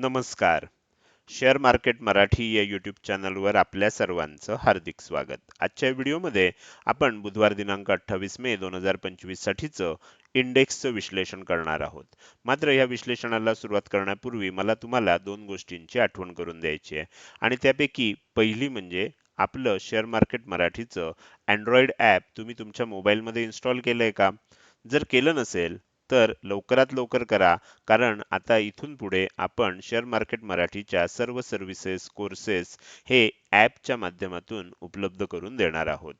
नमस्कार. Share market Marathi या YouTube चॅनलवर आपल्या सर्वांचं हार्दिक स्वागत. आजच्या व्हिडिओमध्ये आपण बुधवार दिनांक अठ्ठावीस मे दोन हजार पंचवीस साठीचं इंडेक्सचं विश्लेषण करणार आहोत. मात्र या विश्लेषणाला सुरुवात करण्यापूर्वी मला तुम्हाला दोन गोष्टींची आठवण करून द्यायची आहे. आणि त्यापैकी पहिली म्हणजे आपलं शेअर मार्केट मराठीचं अँड्रॉइड ॲप तुम्ही तुमच्या मोबाईलमध्ये इन्स्टॉल केलंय का? जर केलं नसेल तर लवकरात लवकर करा. कारण आता इथून पुढे आपण शेअर मार्केट मराठीच्या सर्व सर्व्हिसेस कोर्सेस हे ॲपच्या माध्यमातून उपलब्ध करून देणार आहोत.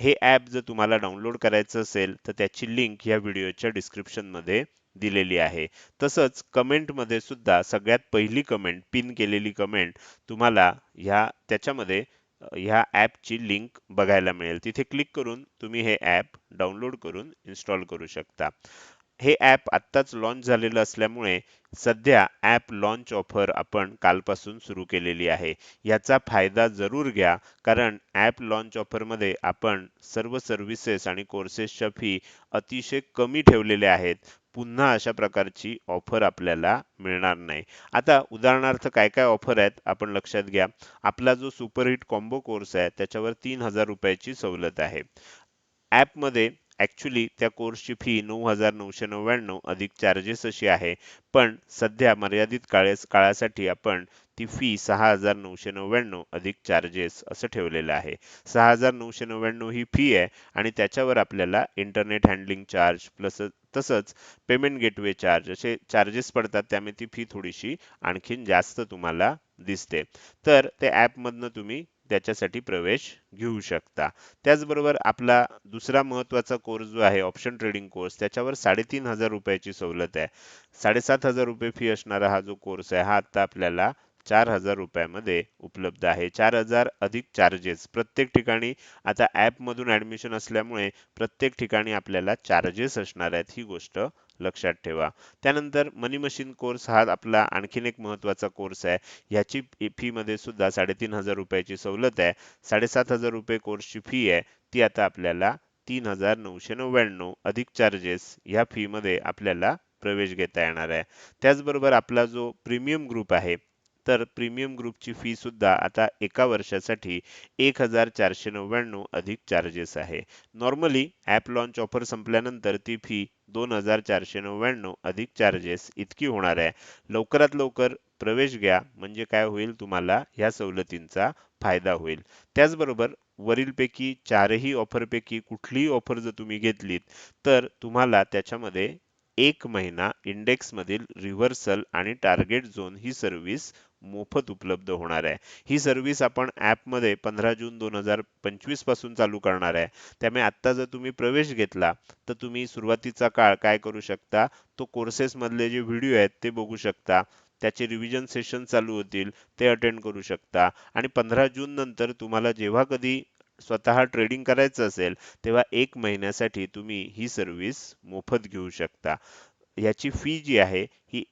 हे ॲप जर तुम्हाला डाउनलोड करायचं असेल तर त्याची लिंक या व्हिडिओच्या डिस्क्रिप्शनमध्ये दिलेली आहे. तसंच कमेंटमध्ये सुद्धा सगळ्यात पहिली कमेंट पिन केलेली कमेंट तुम्हाला ह्या त्याच्यामध्ये ह्या ॲपची लिंक बघायला मिळेल. तिथे क्लिक करून तुम्ही हे ॲप डाउनलोड करून इन्स्टॉल करू शकता. हे ॲप आत्ताच लॉन्च झालेलं असल्यामुळे सध्या ॲप लॉन्च ऑफर आपण कालपासून सुरू केलेली आहे. याचा फायदा जरूर घ्या कारण ॲप लॉन्च ऑफरमध्ये आपण सर्व सर्व्हिसेस आणि कोर्सेसच्या फी अतिशय कमी ठेवलेल्या आहेत. पुन्हा अशा प्रकारची ऑफर आपल्याला मिळणार नाही. आता उदाहरणार्थ काय काय ऑफर आहेत आपण लक्षात घ्या. आपला जो सुपरहिट कॉम्बो कोर्स आहे त्याच्यावर तीन हजार रुपयाची सवलत आहे. ॲपमध्ये ॲक्च्युली त्या कोर्सची फी नऊ हजार नऊशे नव्याण्णव अधिक चार्जेस अशी आहे. पण सध्या मर्यादित काळेस काळासाठी आपण ती फी सहा हजार नऊशे नव्याण्णव अधिक चार्जेस असं ठेवलेलं आहे. सहा हजार नऊशे नव्याण्णव ही फी आहे आणि त्याच्यावर आपल्याला इंटरनेट हँडलिंग चार्ज प्लस तसंच पेमेंट गेटवे चार्ज असे चार्जेस पडतात. त्यामुळे ती फी थोडीशी आणखीन जास्त तुम्हाला दिसते. तर ते ॲपमधनं तुम्ही त्याच्यासाठी प्रवेश घेऊ शकता. त्याचबरोबर आपला दुसरा महत्त्वाचा कोर्स जो आहे ऑप्शन ट्रेडिंग कोर्स त्याच्यावर साडेतीन हजार रुपयाची सवलत आहे. साडेसात हजार रुपये फी असणारा हा जो कोर्स आहे हा आता आपल्याला चार हजार रुपयामध्ये उपलब्ध आहे. चार हजार अधिक चार्जेस प्रत्येक ठिकाणी आता ॲपमधून ॲडमिशन असल्यामुळे प्रत्येक ठिकाणी आपल्याला चार्जेस असणार आहेत ही गोष्ट लक्षात ठेवा. त्यानंतर मनी मशीन कोर्स हा आपला आणखीन एक महत्त्वाचा कोर्स आहे. ह्याची फी मध्ये सुद्धा साडेतीन हजार रुपयाची सवलत आहे. साडेसात हजार रुपये कोर्सची फी आहे. ती आता आपल्याला तीन हजार नऊशे नव्याण्णव अधिक चार्जेस ह्या फी मध्ये आपल्याला प्रवेश घेता येणार आहे. त्याचबरोबर आपला जो प्रीमियम ग्रुप आहे तर प्रीमियम ग्रुपची फी सुद्धा आता एका वर्षासाठी एक हजार चारशे नव्याण्णव अधिक चार्जेस आहे. नॉर्मली ॲप लॉन्च ऑफर संपल्यानंतर ती फी दोन हजार चारशे नव्याण्णव अधिक चार्जेस इतकी होणार आहे. लवकरात लवकर प्रवेश घ्या. म्हणजे काय होईल तुम्हाला ह्या सवलतींचा फायदा होईल. त्याचबरोबर वरीलपैकी चारही ऑफरपैकी कुठलीही ऑफर जर तुम्ही घेतलीत तर तुम्हाला त्याच्यामध्ये एक महिना इंडेक्स मधील रिव्हर्सल आणि टार्गेट झोन ही सर्व्हिस मोफत उपलब्ध होणार आहे. ही सर्व्हिस आपण ॲपमध्ये पंधरा जून दोन हजार पंचवीसपासून चालू करणार आहे. त्यामुळे आत्ता जर तुम्ही प्रवेश घेतला तर तुम्ही सुरुवातीचा काळ काय करू शकता? तो कोर्सेसमधले जे व्हिडिओ आहेत ते बघू शकता. त्याचे रिव्हिजन सेशन चालू होतील ते अटेंड करू शकता. आणि पंधरा जून नंतर तुम्हाला जेव्हा कधी स्वतः ट्रेडिंग करायचं असेल तेव्हा एक महिन्यासाठी तुम्ही ही सर्व्हिस मोफत घेऊ शकता. याची फी जी आहे ही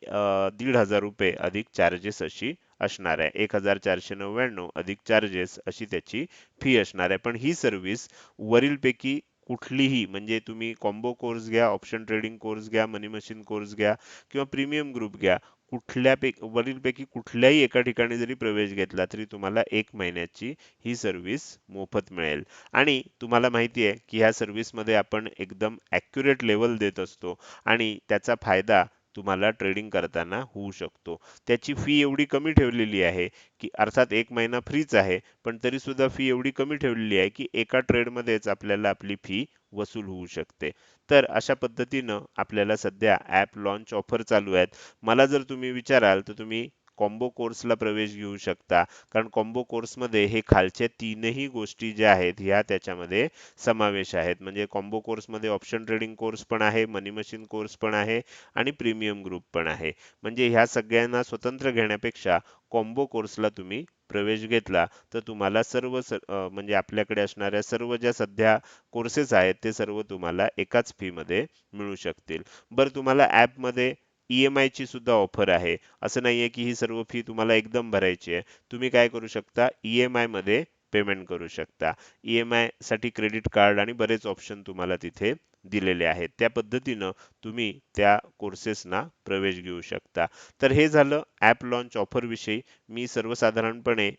दीड हजार रुपये अधिक चार्जेस अशी असणार आहे. एक हजार चारशे नव्याण्णव अधिक चार्जेस अशी त्याची फी असणार आहे. पण ही सर्व्हिस वरीलपैकी कुठलीही म्हणजे तुम्ही कॉम्बो कोर्स घ्या ऑप्शन ट्रेडिंग कोर्स घ्या मनी मशीन कोर्स घ्या किंवा प्रीमियम ग्रुप घ्या कुठल्यापैकी वरीलपैकी कुठल्याही एका ठिकाणी जरी प्रवेश घेतला तरी तुम्हाला एक महिन्याची ही सर्व्हिस मोफत मिळेल. आणि तुम्हाला माहिती आहे की ह्या सर्व्हिसमध्ये आपण एकदम ॲक्युरेट लेवल देत असतो आणि त्याचा फायदा तुम्हाला ट्रेडिंग करताना होऊ शकतो. त्याची फी एवढी कमी ठेवलेली आहे की अर्थात एक महिना फ्रीच आहे पण तरी सुद्धा फी एवढी कमी ठेवलेली आहे की एका ट्रेडमध्येच आपल्याला आपली फी वसूल होऊ शकते. तर अशा पद्धतीनं आपल्याला सध्या ॲप लॉन्च ऑफर चालू आहेत. मला जर तुम्ही विचाराल तर तुम्ही कॉम्बो कोर्सला प्रवेश घेऊ शकता. कारण कॉम्बो कोर्समध्ये हे खालच्या तीनही गोष्टी ज्या आहेत ह्या त्याच्यामध्ये समावेश आहेत. म्हणजे कॉम्बो कोर्समध्ये ऑप्शन ट्रेडिंग कोर्स पण आहे मनी मशीन कोर्स पण आहे आणि प्रीमियम ग्रुप पण आहे. म्हणजे ह्या सगळ्यांना स्वतंत्र घेण्यापेक्षा कॉम्बो कोर्सला तुम्ही प्रवेश घेतला तर तुम्हाला सर्व म्हणजे आपल्याकडे असणाऱ्या सर्व ज्या सध्या कोर्सेस आहेत ते सर्व तुम्हाला एकाच फीमध्ये मिळू शकतील. बरं तुम्हाला ॲपमध्ये ईएमआय ची सुद्धा ऑफर आहे. असं नाहीये की ही सर्व फी तुम्हाला एकदम भरायची आहे. तुम्ही काय करू शकता? ई एममध्ये पेमेंट करू शकता. ईएमआयसाठी क्रेडिट कार्ड आणि बरेच ऑप्शन तुम्हाला तिथे दिलेले आहेत. त्या पद्धतीनं तुम्ही त्या कोर्सेसना प्रवेश घेऊ शकता. तर हे झालं ॲप लॉन्च ऑफर विषयी. मी सर्वसाधारणपणे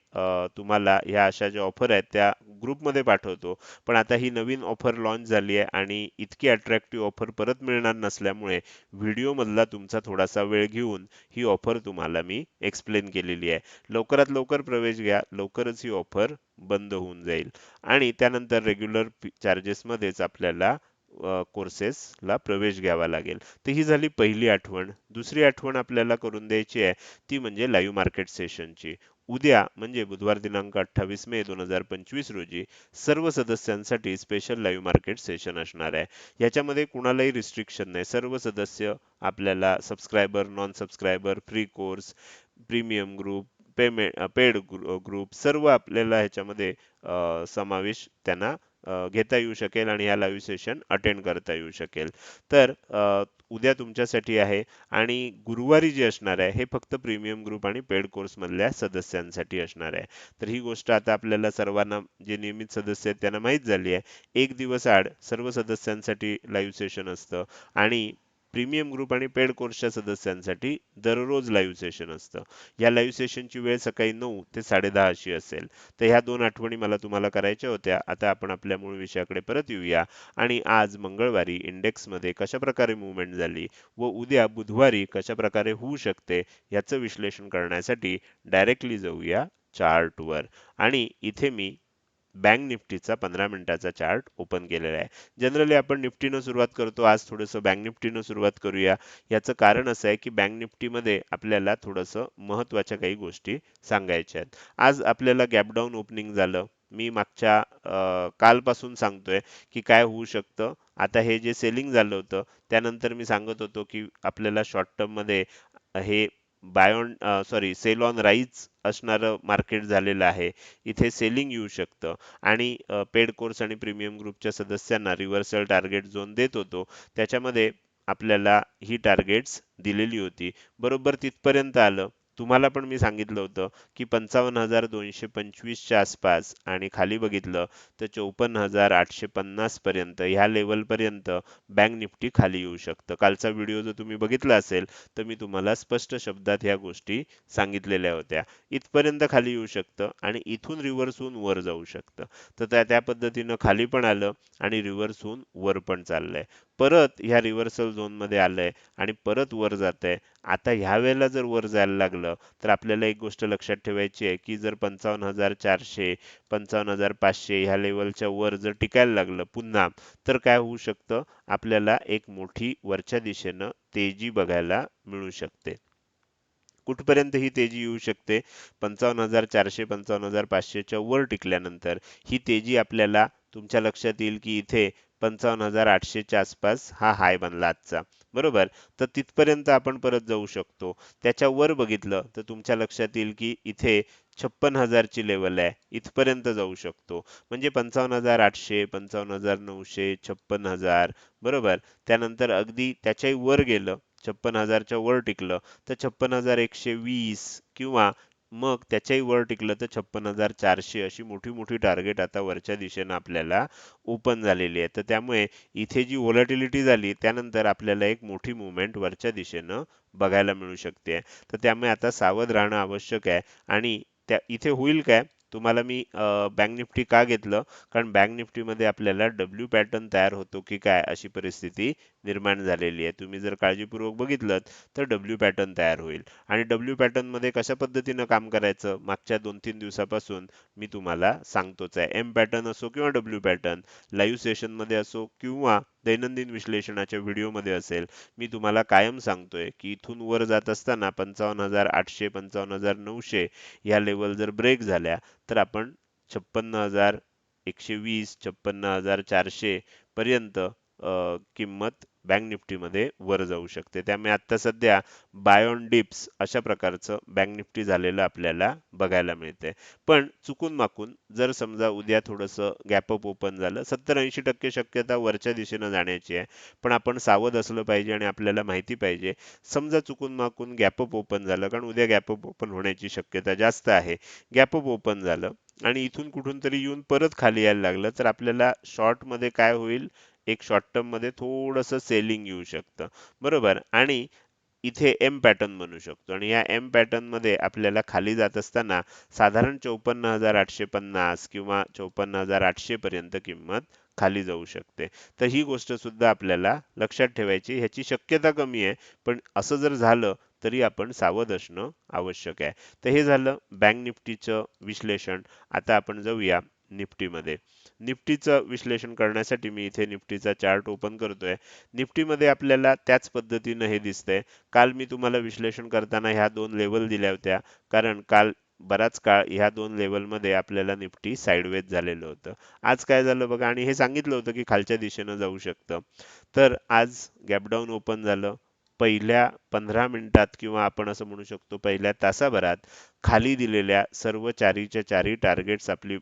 तुम्हाला ह्या अशा ज्या ऑफर आहेत त्या ग्रुपमध्ये पाठवतो. पण आता ही नवीन ऑफर लॉन्च झाली आहे आणि इतकी अट्रॅक्टिव्ह ऑफर परत मिळणार नसल्यामुळे व्हिडिओमधला तुमचा थोडासा वेळ घेऊन ही ऑफर तुम्हाला मी एक्सप्लेन केलेली आहे. लवकरात लवकर प्रवेश घ्या. लवकरच ही ऑफर बंद होऊन जाईल. आणि त्यानंतर रेग्युलर चार्जेसमध्येच आपल्याला कोर्सेसला प्रवेश घ्यावा लागेल. तर ही झाली पहिली आठवण. दुसरी आठवण आपल्याला करून द्यायची आहे ती म्हणजे लाईव्ह मार्केट सेशनची उद्या म्हणजे बुधवार दिनांक अठ्ठावीस मे दोन हजार पंचवीस रोजी सर्व सदस्यांसाठी स्पेशल लाईव्ह मार्केट सेशन असणार आहे. याच्यामध्ये कुणालाही रिस्ट्रिक्शन नाही. सर्व सदस्य आपल्याला subscriber non subscriber free course premium group payment paid group सर्व आपल्याला ह्याच्यामध्ये समावेश त्यांना घेता येऊ शकेल आणि या लाईव्ह सेशन अटेंड करता येऊ शकेल. तर उद्या तुमच्यासाठी आहे आणि गुरुवारी जे असणार आहे हे फक्त प्रीमियम ग्रुप आणि पेड कोर्समधल्या सदस्यांसाठी असणार आहे. तर ही गोष्ट आता आपल्याला सर्वांना जे नियमित सदस्य आहेत त्यांना माहीत झाली आहे. एक दिवस आड सर्व सदस्यांसाठी लाईव्ह सेशन असतं आणि प्रीमियम ग्रुप आणि पेड कोर्सच्या सदस्यांसाठी दररोज लाईव्ह सेशन असतं. या लाईव्ह सेशनची वेळ सकाळी नऊ ते साडेदहा अशी असेल. तर ह्या दोन आठवणी मला तुम्हाला करायच्या होत्या. आता आपण आपल्या मूळ विषयाकडे परत येऊया. आणि आज मंगळवारी इंडेक्समध्ये कशा प्रकारे मुवमेंट झाली व उद्या बुधवारी कशा प्रकारे होऊ शकते याचं विश्लेषण करण्यासाठी डायरेक्टली जाऊया चार्टवर आणि इथे मी बँक निफ्टीचा पंधरा मिनिटाचा चार्ट ओपन केलेला आहे. जनरली आपण निफ्टीनं सुरुवात करतो. आज थोडंसं बँक निफ्टीनं सुरुवात करूया. याचं कारण असं आहे की बँक निफ्टीमध्ये आपल्याला थोडंसं महत्त्वाच्या काही गोष्टी सांगायच्या आहेत. आज आपल्याला गॅपडाऊन ओपनिंग झालं. मी मागच्या कालपासून सांगतोय की काय होऊ शकतं. आता हे जे सेलिंग झालं होतं त्यानंतर मी सांगत होतो की आपल्याला शॉर्ट टर्ममध्ये हे buy on sorry sell on rise असणारं मार्केट झालेलं आहे. इथे सेलिंग येऊ शकतं. आणि पेड कोर्स आणि प्रीमियम ग्रुपच्या सदस्यांना रिव्हर्सल टार्गेट झोन देत होतो. त्याच्यामध्ये आपल्याला ही टार्गेट्स दिलेली होती. बरोबर तिथपर्यंत आलं. तुम्हाला पण मी सांगितलं होतं की पंचावन्न हजार दोनशे पंचवीसच्या आसपास आणि खाली बघितलं तर चौपन्न हजार आठशे पन्नास पर्यंत ह्या लेवल पर्यंत बँक निफ्टी खाली येऊ शकतं. कालचा व्हिडिओ जर तुम्ही बघितला असेल तर मी तुम्हाला स्पष्ट शब्दात ह्या गोष्टी सांगितलेल्या होत्या. इथपर्यंत खाली येऊ शकतं आणि इथून रिव्हर्स होऊन वर जाऊ शकतं. तर त्या त्या पद्धतीनं खाली पण आलं आणि रिव्हर्स होऊन वर पण चाललंय. परत ह्या रिव्हर्सल झोनमध्ये आलंय आणि परत वर जात आहे आता ह्या वेळेला जर वर जायला लागलं तर आपल्याला एक गोष्ट लक्षात ठेवायची आहे की जर पंचावन्न हजार चारशे पंचावन्न हजार पाचशे ह्या लेवलच्या वर जर टिकायला लागलं पुन्हा तर काय होऊ शकतं? आपल्याला एक मोठी वरच्या दिशेनं तेजी बघायला मिळू शकते. कुठपर्यंत ही तेजी येऊ शकते? पंचावन्न हजार चारशे पंचावन्न हजार पाचशेच्या वर टिकल्यानंतर ही तेजी आपल्याला तुमच्या लक्षात येईल की इथे पंचावन्न हजार आठशेच्या आसपास हा हाय बनला आजचा. बरोबर? तर तिथपर्यंत आपण परत जाऊ शकतो. त्याच्यावर बघितलं तर तुमच्या लक्षात येईल की इथे छप्पन हजारची लेवल आहे. इथपर्यंत जाऊ शकतो. म्हणजे पंचावन्न हजार आठशे पंचावन्न हजार नऊशे छप्पन हजार बरोबर? त्यानंतर अगदी त्याच्याही वर गेलं छप्पन हजारच्या वर टिकलं तर छप्पन हजार एकशे वीस किंवा मग त्याच्याही वर टिकलं तर छप्पन हजार चारशे अशी मोठी मोठी टार्गेट आता वरच्या दिशेनं आपल्याला ओपन झालेली आहे. तर त्यामुळे इथे जी व्हॉलॅटिलिटी झाली त्यानंतर आपल्याला एक मोठी मुवमेंट वरच्या दिशेनं बघायला मिळू शकते. तर त्यामुळे आता सावध राहणं आवश्यक आहे. आणि त्या इथे होईल काय? तुम्हाला मी बँक निफ्टी का घेतलं? कारण बँक निफ्टीमध्ये आपल्याला डब्ल्यू पॅटर्न तयार होतो की काय अशी परिस्थिती निर्माण झालेली आहे. तुम्ही जर काळजीपूर्वक बघितलं तर डब्ल्यू पॅटर्न तयार होईल. आणि डब्ल्यू पॅटर्नमध्ये कशा पद्धतीनं काम करायचं? मागच्या दोन तीन दिवसापासून मी तुम्हाला सांगतोच आहे. एम पॅटर्न असो किंवा डब्ल्यू पॅटर्न लाईव्ह सेशनमध्ये असो किंवा दैनंदिन विश्लेषणाच्या व्हिडिओमध्ये असेल. मी तुम्हाला कायम सांगतोय की इथून वर जात असताना पंचावन्न हजार आठशे पंचावन्न हजार नऊशे ह्या लेवल जर ब्रेक झाल्या तर आपण छप्पन्न हजार एकशे वीस छप्पन्न हजार चारशे पर्यंत किंमत बँक निफ्टीमध्ये वर जाऊ शकते. त्यामुळे आता सध्या बाय ऑन डिप्स अशा प्रकारचं बँक निफ्टी झालेलं आपल्याला बघायला मिळते पण चुकून माकून जर समजा उद्या थोडंसं गॅपअप ओपन झालं सत्तर ऐंशी टक्के शक्यता वरच्या दिशेनं जाण्याची आहे. पण आपण सावध असलं पाहिजे आणि आपल्याला माहिती पाहिजे. समजा चुकून माकून गॅपअप ओपन झालं कारण उद्या गॅपअप ओपन होण्याची शक्यता जास्त आहे. गॅपअप ओपन झालं आणि इथून कुठून तरी येऊन परत खाली यायला लागलं तर आपल्याला शॉर्टमध्ये काय होईल? एक शॉर्ट टर्ममध्ये थोडंसं सेलिंग येऊ शकतं. बरोबर? आणि इथे एम पॅटर्न बनू शकतो. आणि या एम पॅटर्नमध्ये आपल्याला खाली जात असताना साधारण चौपन्न हजार आठशे पन्नास किंवा चौपन्न हजार आठशे पर्यंत किंमत खाली जाऊ शकते. तर ही गोष्ट सुद्धा आपल्याला लक्षात ठेवायची. ह्याची शक्यता कमी आहे. पण असं जर झालं तरी आपण सावध असणं आवश्यक आहे. तर हे झालं बँक निफ्टीचं विश्लेषण. आता आपण जाऊया निफ्टीमध्ये. निफ्टीचं विश्लेषण करण्यासाठी मी इथे निफ्टीचा चार्ट ओपन करतोय. निफ्टीमध्ये आपल्याला त्याच पद्धतीनं हे दिसतंय. काल मी तुम्हाला विश्लेषण करताना ह्या दोन लेवल दिल्या होत्या. कारण काल बराच काळ ह्या दोन लेवलमध्ये आपल्याला निफ्टी साईडवेज झालेलं होतं. आज काय झालं बघा आणि हे सांगितलं होतं की खालच्या दिशेनं जाऊ शकतं. तर आज गॅपडाऊन ओपन झालं. पहिल्या पंधरा मिनिटात किंवा आपण असं म्हणू शकतो पहिल्या तासाभरात खाली दिलेल्या सर्व चारीच्या चारी टार्गेट्स आपली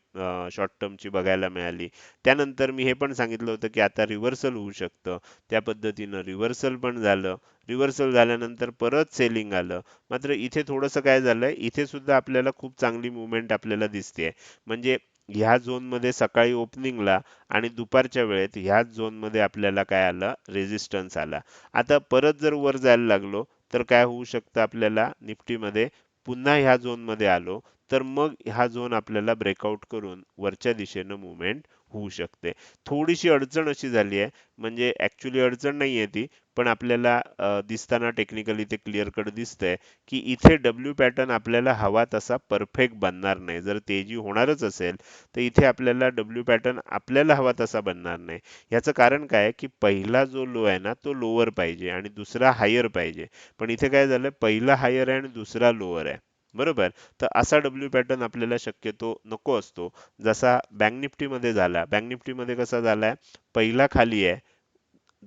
शॉर्ट टर्मची बघायला मिळाली. त्यानंतर मी हे पण सांगितलं होतं की आता रिव्हर्सल होऊ शकतं. त्या पद्धतीनं रिव्हर्सल पण झालं. रिव्हर्सल झाल्यानंतर परत सेलिंग आलं. मात्र इथे थोडंसं काय झालंय? इथे सुद्धा आपल्याला खूप चांगली मुवमेंट आपल्याला दिसते म्हणजे ह्या झोनमध्ये सकाळी ओपनिंगला आणि दुपारच्या वेळेत ह्याच झोनमध्ये आपल्याला काय आलं? रेझिस्टन्स आला. आता परत जर वर जायला लागलो तर काय होऊ शकतं आपल्याला? निफ्टीमध्ये पुन्हा ह्या झोनमध्ये आलो तर मग हा झोन आपल्याला ब्रेकआउट करून वरच्या दिशेनं मुवमेंट होऊ शकते. थोडीशी अडचण अशी झाली आहे म्हणजे ॲक्च्युली अडचण नाही आहे ती पण आपल्याला दिसताना टेक्निकली ते क्लिअर कट दिसतंय की इथे डब्ल्यू पॅटर्न आपल्याला हवा तसा परफेक्ट बनणार नाही. जर तेजी होणारच असेल तर इथे आपल्याला डब्ल्यू पॅटर्न आपल्याला हवा तसा बनणार नाही. याचं कारण काय की पहिला जो लो आहे ना तो लोअर पाहिजे आणि दुसरा हायर पाहिजे. पण इथे काय झालं पहिला हायर आहे आणि दुसरा लोअर आहे. बरोबर? तर असा डब्ल्यू पॅटर्न आपल्याला शक्यतो नको असतो. जसा बँक निफ्टीमध्ये झाला. बँक निफ्टीमध्ये कसा झालाय? पहिला खाली आहे.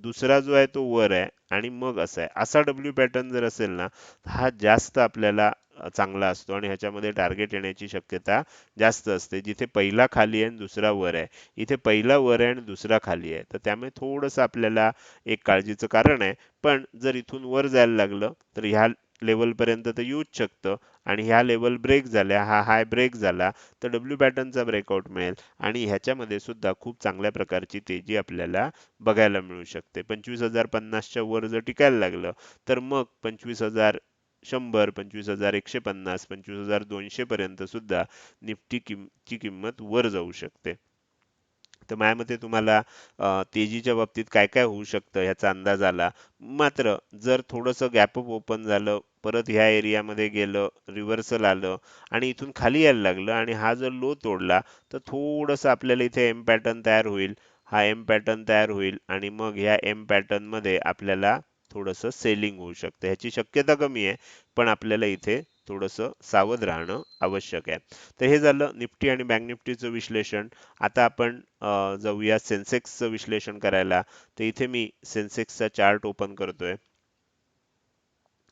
दुसरा जो आहे तो वर आहे आणि मग असा आहे. असा डब्ल्यू पॅटर्न जर असेल ना हा जास्त आपल्याला चांगला असतो आणि ह्याच्यामध्ये टार्गेट येण्याची शक्यता जास्त असते. जिथे पहिला खाली आहे आणि दुसरा वर आहे. इथे पहिला वर आहे आणि दुसरा खाली आहे. तर त्यामुळे थोडंसं आपल्याला एक काळजीचं कारण आहे. पण जर इथून वर जायला लागलं तर ह्या लेवलपर्यंत ते तर येऊच शकतं. आणि ह्या लेवल ब्रेक झाल्या हा हाय ब्रेक झाला तर डब्ल्यू पॅटर्नचा ब्रेकआउट मिळेल. आणि ह्याच्यामध्ये सुद्धा खूप चांगल्या प्रकारची तेजी आपल्याला बघायला मिळू शकते. पंचवीस हजार पन्नासच्या वर जर टिकायला लागलं तर मग पंचवीस हजार शंभर पंचवीस हजार एकशे पन्नास पंचवीस हजार दोनशे पर्यंत सुद्धा निफ्टी किम ची किंमत वर जाऊ शकते. तर माझ्यामध्ये तुम्हाला तेजीच्या बाबतीत काय काय होऊ शकतं ह्याचा अंदाज आला. मात्र जर थोडंसं गॅपअप ओपन झालं परत ह्या एरियामध्ये गेलं रिव्हर्सल आलं आणि इथून खाली यायला लागलं आणि हा जर लो तोडला तर थोडंसं आपल्याला इथे एम पॅटर्न तयार होईल. हा एम पॅटर्न तयार होईल आणि मग ह्या एम पॅटर्नमध्ये आपल्याला थोडंसं सेलिंग होऊ शकतं. ह्याची शक्यता कमी आहे पण आपल्याला इथे थोडंसं सावध राहणं आवश्यक आहे. तर हे झालं निफ्टी आणि बँक निफ्टीचं विश्लेषण. आता आपण जाऊया सेन्सेक्सचं विश्लेषण करायला. तर इथे मी सेन्सेक्सचा चार्ट ओपन करतोय.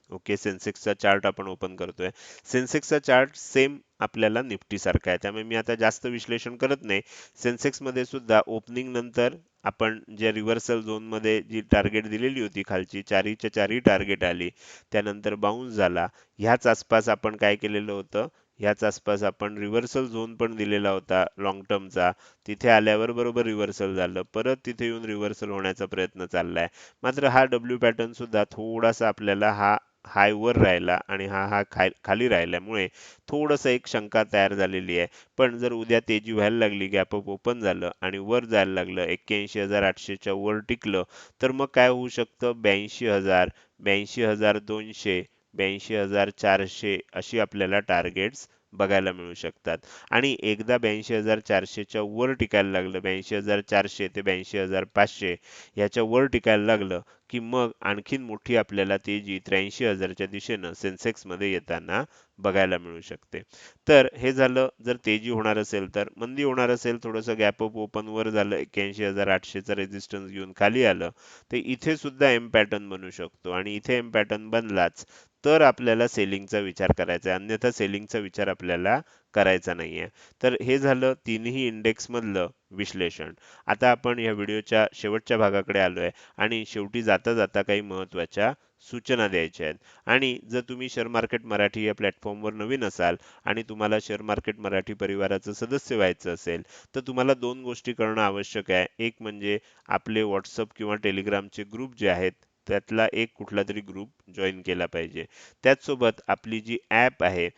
ओके सेन्सेक्सचा चार्ट आपण ओपन करतोय. सेन्सेक्सचा चार्ट सेम आपल्याला निफ्टी सारखा आहे. त्यामुळे मी आता जास्त विश्लेषण करत नाही. सेन्सेक्समध्ये सुद्धा ओपनिंग नंतर आपण ज्या रिव्हर्सल झोनमध्ये जी टार्गेट दिलेली होती खालची चारीच्या चारी टार्गेट आली त्यानंतर बाउन्स झाला. ह्याच आसपास आपण काय केलेलं होतं? ह्याच आसपास आपण रिव्हर्सल झोन पण दिलेला होता लॉंग टर्मचा तिथे आल्यावर बरोबर रिव्हर्सल झालं. परत तिथे येऊन रिव्हर्सल होण्याचा प्रयत्न चाललाय. मात्र हा डब्ल्यू पॅटर्न सुद्धा थोडासा आपल्याला हा हाय वर राहिला आणि हा हा खाली राहिल्यामुळे थोडस एक शंका तयार झालेली आहे. पण जर उद्या तेजी व्हायला लागली गॅप अप ओपन झालं आणि वर जायला लागलं एक्क्याऐंशी हजार आठशेच्या वर टिकलं तर मग काय होऊ शकतं? ब्याऐंशी हजार ब्याऐंशी हजार दोनशे ब्याऐंशी हजार चारशे अशी आपल्याला टार्गेट्स बघायला मिळू शकतात. आणि एकदा ब्याऐंशी हजार चारशेच्या वर टिकायला लागलं ब्याऐंशी हजार चारशे ते ब्याऐंशी हजार पाचशे याच्या वर टिकायला लागलं की मग आणखीन मोठी आपल्याला तेजी त्र्याऐंशी हजारच्या दिशेनं सेन्सेक्समध्ये येताना बघायला मिळू शकते. तर हे झालं जर तेजी होणार असेल तर. मंदी होणार असेल थोडंसं गॅप अप ओपन वर झालं एक्क्याऐंशी हजार आठशेचा रेजिस्टन्स घेऊन खाली आलं तर इथे सुद्धा एम पॅटर्न बनू शकतो. आणि इथे एम पॅटर्न बनलाच तर आपल्याला सेलिंगचा विचार करायचा आहे. अन्यथा सेलिंगचा विचार आपल्याला करायचा नाहीये तर हे झालं तिन्ही इंडेक्स मधलं विश्लेषण. आता आपण या व्हिडिओच्या शेवटच्या भागाकडे आलोय आणि शेवटी जाता जाता काही महत्त्वाच्या सूचना द्यायच्या आहेत. आणि जर तुम्ही शेअर मार्केट मराठी या प्लॅटफॉर्मवर नवीन असाल आणि तुम्हाला शेअर मार्केट मराठी परिवाराचं सदस्य व्हायचं असेल तर तुम्हाला दोन गोष्टी करणं आवश्यक आहे. एक म्हणजे आपले व्हॉट्सअप किंवा टेलिग्रामचे ग्रुप जे आहेत त्यातला एक कुठला तरी ग्रुप जॉईन केला पाहिजे. त्याचसोबत आपली जी ॲप आहे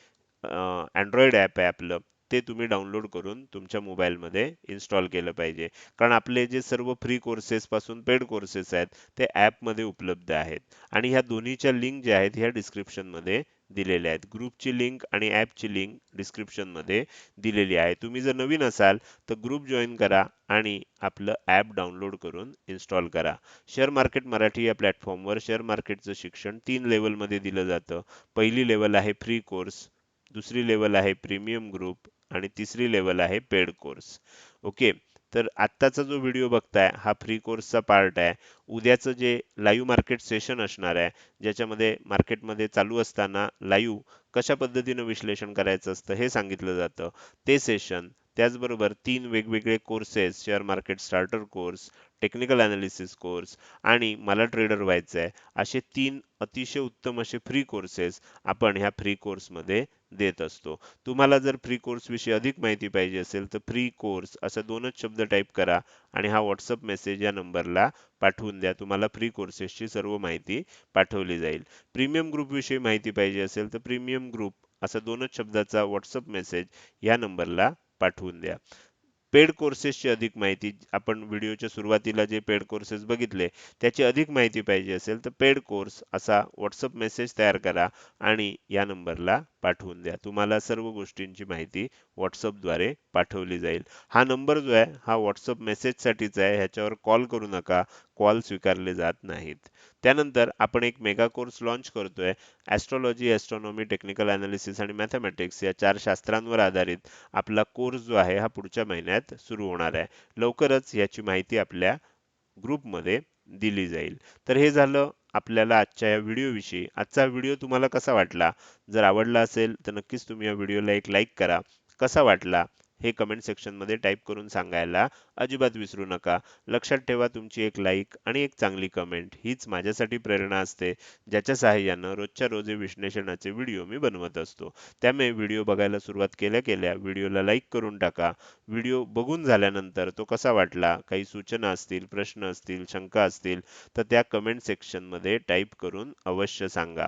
अँड्रॉइड ॲप आहे आपलं ते तुम्ही डाउनलोड करून तुमच्या मोबाईलमध्ये इन्स्टॉल केलं पाहिजे. कारण आपले जे सर्व फ्री कोर्सेस पासून पेड कोर्सेस आहेत ते ॲपमध्ये उपलब्ध आहेत. आणि ह्या दोन्हीच्या लिंक ज्या आहेत ह्या डिस्क्रिप्शनमध्ये दिलेल्या आहेत. ग्रुपची लिंक आणि ॲपची लिंक डिस्क्रिप्शनमध्ये दिलेली आहे. तुम्ही जर नवीन असाल तर ग्रुप जॉईन करा आणि आपलं ॲप डाउनलोड करून इन्स्टॉल करा. शेअर मार्केट मराठी या प्लॅटफॉर्मवर शेअर मार्केटचं शिक्षण तीन लेवलमध्ये दिलं जातं. पहिली लेवल आहे फ्री कोर्स दुसरी लेवल आहे प्रीमियम ग्रुप आणि तिसरी लेवल आहे पेड कोर्स ओके तर आत्ताचा जो व्हिडिओ बघताय हा फ्री कोर्सचा पार्ट आहे. उद्याचं जे लाईव्ह मार्केट सेशन असणार आहे ज्याच्यामध्ये मार्केटमध्ये चालू असताना लाईव्ह कशा पद्धतीनं विश्लेषण करायचं असतं हे सांगितलं जातं. ते सेशन त्याचबरोबर तीन वेगवेगळे courses share market starter course technical analysis course आणि मला ट्रेडर व्हायचं आहे असे तीन अतिशय उत्तम असे फ्री कोर्सेस आपण ह्या फ्री कोर्समध्ये देत असतो. तुम्हाला जर फ्री कोर्सविषयी अधिक माहिती पाहिजे असेल तर फ्री कोर्स असा दोनच शब्द टाईप करा आणि हा व्हॉट्सअप मेसेज या नंबरला पाठवून द्या. तुम्हाला फ्री कोर्सेसची सर्व माहिती पाठवली जाईल. प्रीमियम ग्रुपविषयी माहिती पाहिजे असेल तर प्रीमियम ग्रुप असा दोनच शब्दाचा व्हॉट्सअप मेसेज या नंबरला पाठवून द्या. पेड कोर्सेसची अधिक माहिती आपण व्हिडिओच्या सुरुवातीला जे पेड कोर्सेस बघितले त्याची अधिक माहिती पाहिजे असेल तर पेड कोर्स असा व्हॉट्सअप मेसेज तयार करा आणि या नंबरला पाठवून द्या. तुम्हाला सर्व गोष्टींची माहिती व्हॉट्सअपद्वारे पाठवली जाईल. हा नंबर जो आहे हा व्हॉट्सअप मेसेजसाठीच आहे. ह्याच्यावर कॉल करू नका. कॉल स्वीकारले जात नाहीत. त्यानंतर आपण एक मेगा कोर्स लॉन्च करतोय ॲस्ट्रॉलॉजी ॲस्ट्रॉनॉमी टेक्निकल अनालिसिस आणि मॅथमॅटिक्स या चार शास्त्रांवर आधारित आपला कोर्स जो आहे हा पुढच्या महिन्यात सुरू होणार आहे. लवकरच याची माहिती आपल्या ग्रुपमध्ये दिली जाईल. तर हे झालं आपल्याला आजच्या या व्हिडिओविषयी आजचा व्हिडिओ तुम्हाला कसा वाटला? जर आवडला असेल तर नक्कीच तुम्ही या व्हिडिओला एक लाईक करा. कसा वाटला? हे कमेंट सेक्शनमध्ये टाईप करून सांगायला अजिबात विसरू नका. लक्षात ठेवा तुमची एक लाईक आणि एक चांगली कमेंट हीच माझ्यासाठी प्रेरणा असते ज्याच्या सहाय्यानं रोजच्या रोज विश्लेषणाचे व्हिडिओ मी बनवत असतो. त्यामुळे व्हिडिओ बघायला सुरुवात केल्या केल्या व्हिडिओला लाईक करून टाका. व्हिडिओ बघून झाल्यानंतर तो कसा वाटला काही सूचना असतील प्रश्न असतील शंका असतील तर त्या कमेंट सेक्शनमध्ये टाईप करून अवश्य सांगा.